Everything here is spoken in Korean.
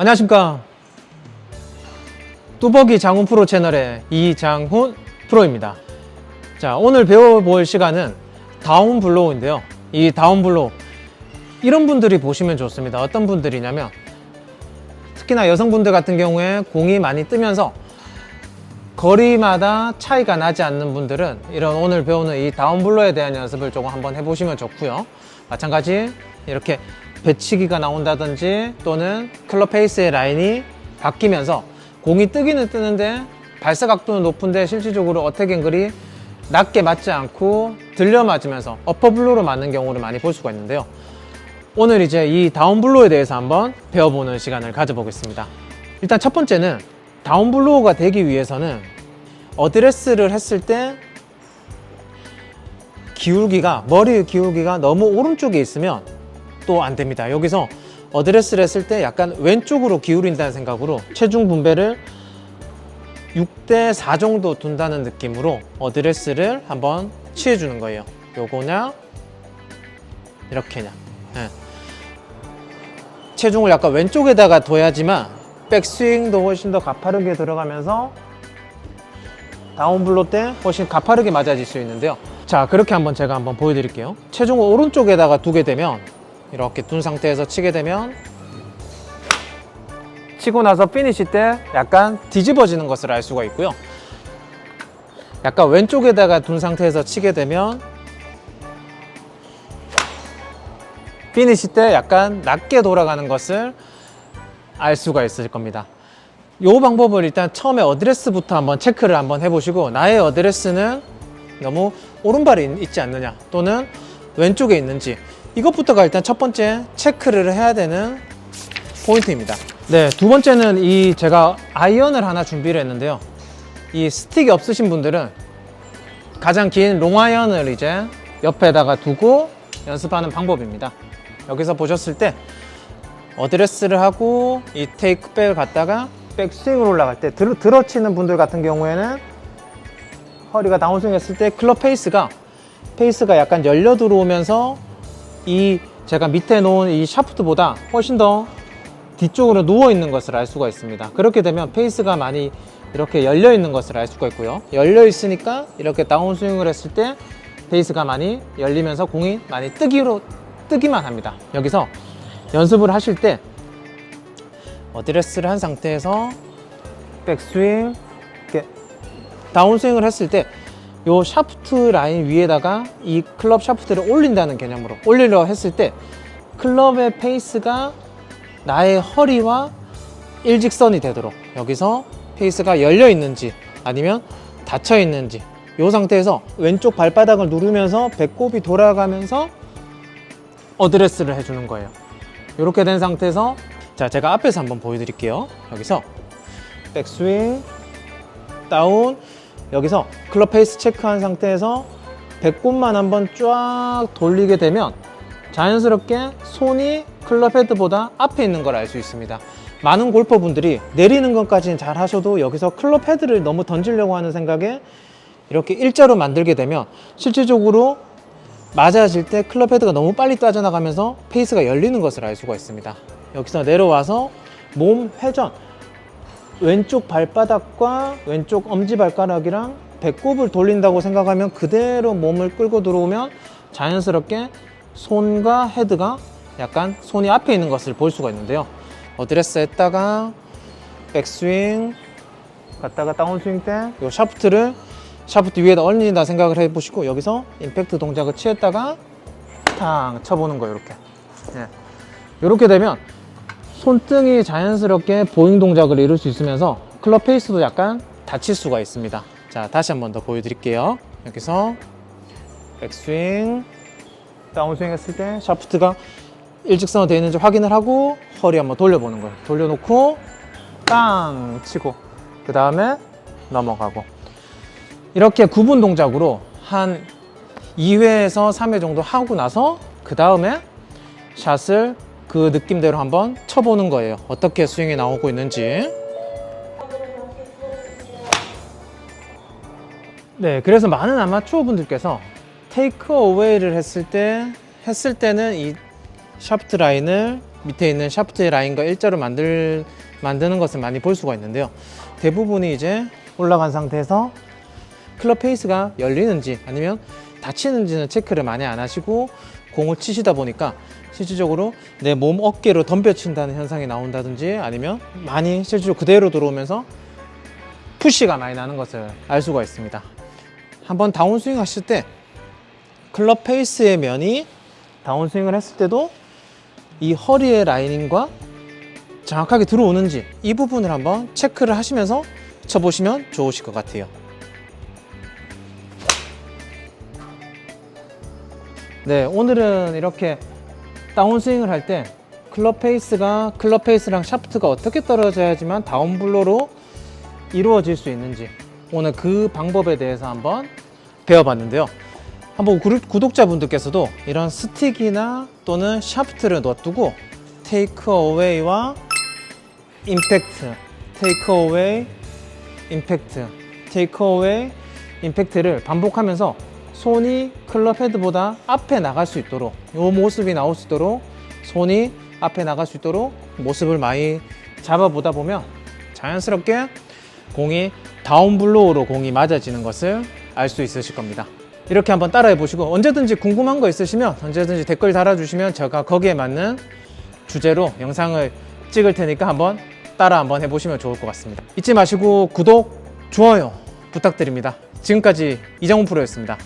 안녕하십니까. 뚜벅이 장훈 프로 채널의 이장훈 프로입니다. 자, 오늘 배워볼 시간은 다운 블로우인데요. 이 다운 블로우. 이런 분들이 보시면 좋습니다. 어떤 분들이냐면, 특히나 여성분들 같은 경우에 공이 많이 뜨면서 거리마다 차이가 나지 않는 분들은 이런 오늘 배우는 이 다운 블로에 대한 연습을 조금 한번 해보시면 좋고요. 마찬가지 이렇게 배치기가 나온다든지 또는 클럽 페이스의 라인이 바뀌면서 공이 뜨기는 뜨는데 발사 각도는 높은데 실질적으로 어택 앵글이 낮게 맞지 않고 들려 맞으면서 어퍼 블로로 맞는 경우를 많이 볼 수가 있는데요. 오늘 이제 이 다운 블로에 대해서 한번 배워보는 시간을 가져보겠습니다. 일단 첫 번째는 다운 블로우가 되기 위해서는 어드레스를 했을 때 기울기가 머리 기울기가 너무 오른쪽에 있으면 또 안 됩니다. 여기서 어드레스를 했을 때 약간 왼쪽으로 기울인다는 생각으로 체중 분배를 6대 4 정도 둔다는 느낌으로 어드레스를 한번 취해 주는 거예요. 요거냐 이렇게냐. 예. 체중을 약간 왼쪽에다가 둬야지만 백스윙도 훨씬 더 가파르게 들어가면서 다운블로 때 훨씬 가파르게 맞아질 수 있는데요. 자, 그렇게 한번 제가 한번 보여드릴게요. 체중을 오른쪽에다가 두게 되면 이렇게 둔 상태에서 치게 되면 치고 나서 피니시 때 약간 뒤집어지는 것을 알 수가 있고요. 약간 왼쪽에다가 둔 상태에서 치게 되면 피니시 때 약간 낮게 돌아가는 것을 알 수가 있을 겁니다. 이 방법을 일단 처음에 어드레스부터 한번 체크를 한번 해보시고 나의 어드레스는 너무 오른발이 있지 않느냐 또는 왼쪽에 있는지 이것부터가 일단 첫 번째 체크를 해야 되는 포인트입니다. 네, 두 번째는 이 제가 아이언을 하나 준비를 했는데요. 이 스틱이 없으신 분들은 가장 긴 롱아이언을 이제 옆에다가 두고 연습하는 방법입니다. 여기서 보셨을 때 어드레스를 하고 이 테이크백을 갖다가 백스윙으로 올라갈 때 들, 들어치는 분들 같은 경우에는 허리가 다운스윙 했을 때 클럽 페이스가 페이스가 약간 열려 들어오면서 이 제가 밑에 놓은 이 샤프트보다 훨씬 더 뒤쪽으로 누워 있는 것을 알 수가 있습니다. 그렇게 되면 페이스가 많이 이렇게 열려 있는 것을 알 수가 있고요. 열려 있으니까 이렇게 다운스윙을 했을 때 페이스가 많이 열리면서 공이 많이 뜨기로 뜨기만 합니다. 여기서 연습을 하실 때 어드레스를 한 상태에서 백스윙 이렇게 다운스윙을 했을 때 요 샤프트 라인 위에다가 이 클럽 샤프트를 올린다는 개념으로 올리려 했을 때 클럽의 페이스가 나의 허리와 일직선이 되도록 여기서 페이스가 열려 있는지 아니면 닫혀 있는지 이 상태에서 왼쪽 발바닥을 누르면서 배꼽이 돌아가면서 어드레스를 해주는 거예요. 이렇게 된 상태에서 자 제가 앞에서 한번 보여드릴게요. 여기서 백스윙 다운 여기서 클럽 페이스 체크한 상태에서 배꼽만 한번 쫙 돌리게 되면 자연스럽게 손이 클럽 헤드보다 앞에 있는 걸 알 수 있습니다. 많은 골퍼분들이 내리는 것까지는 잘 하셔도 여기서 클럽 헤드를 너무 던지려고 하는 생각에 이렇게 일자로 만들게 되면 실질적으로 맞아질 때 클럽 헤드가 너무 빨리 빠져나가면서 페이스가 열리는 것을 알 수가 있습니다. 여기서 내려와서 몸 회전, 왼쪽 발바닥과 왼쪽 엄지발가락이랑 배꼽을 돌린다고 생각하면 그대로 몸을 끌고 들어오면 자연스럽게 손과 헤드가 약간 손이 앞에 있는 것을 볼 수가 있는데요. 어드레스 했다가 백스윙 갔다가 다운스윙 때 이 샤프트를 샤프트 위에다 올린다 생각을 해보시고 여기서 임팩트 동작을 취했다가 탕 쳐보는 거예요 이렇게 예. 이렇게 되면 손등이 자연스럽게 보잉 동작을 이룰 수 있으면서 클럽 페이스도 약간 다칠 수가 있습니다. 자 다시 한 번 더 보여드릴게요. 여기서 백스윙. 다운스윙 했을 때 샤프트가 일직선으로 되어 있는지 확인을 하고 허리 한번 돌려보는 거예요. 돌려놓고 땅 치고 그 다음에 넘어가고. 이렇게 구분 동작으로 한 2회에서 3회 정도 하고 나서 그 다음에 샷을 그 느낌대로 한번 쳐보는 거예요. 어떻게 스윙이 나오고 있는지. 네, 그래서 많은 아마추어 분들께서 테이크 어웨이를 했을 때 했을 때는 이 샤프트 라인을 밑에 있는 샤프트 라인과 일자로 만들, 만드는 것을 많이 볼 수가 있는데요. 대부분이 이제 올라간 상태에서 클럽 페이스가 열리는지 아니면 닫히는지는 체크를 많이 안 하시고 공을 치시다 보니까 실질적으로 내 몸 어깨로 덤벼친다는 현상이 나온다든지 아니면 많이 실제로 그대로 들어오면서 푸시가 많이 나는 것을 알 수가 있습니다. 한번 다운스윙 하실 때 클럽 페이스의 면이 다운스윙을 했을 때도 이 허리의 라이닝과 정확하게 들어오는지 이 부분을 한번 체크를 하시면서 쳐보시면 좋으실 것 같아요. 네, 오늘은 이렇게 다운스윙을 할 때 클럽 페이스가 클럽 페이스랑 샤프트가 어떻게 떨어져야지만 다운블로로 이루어질 수 있는지 오늘 그 방법에 대해서 한번 배워봤는데요. 한번 구독- 구독자분들께서도 이런 스틱이나 또는 샤프트를 놔두고 테이크 어웨이와 임팩트, 테이크 어웨이, 임팩트, 테이크 어웨이, 임팩트를 반복하면서 손이 클럽 헤드보다 앞에 나갈 수 있도록 이 모습이 나올 수 있도록 손이 앞에 나갈 수 있도록 모습을 많이 잡아보다 보면 자연스럽게 공이 다운블로우로 공이 맞아지는 것을 알 수 있으실 겁니다. 이렇게 한번 따라해 보시고 언제든지 궁금한 거 있으시면 언제든지 댓글 달아주시면 제가 거기에 맞는 주제로 영상을 찍을 테니까 한번 따라 한번 해보시면 좋을 것 같습니다. 잊지 마시고 구독, 좋아요 부탁드립니다. 지금까지 이정훈 프로였습니다.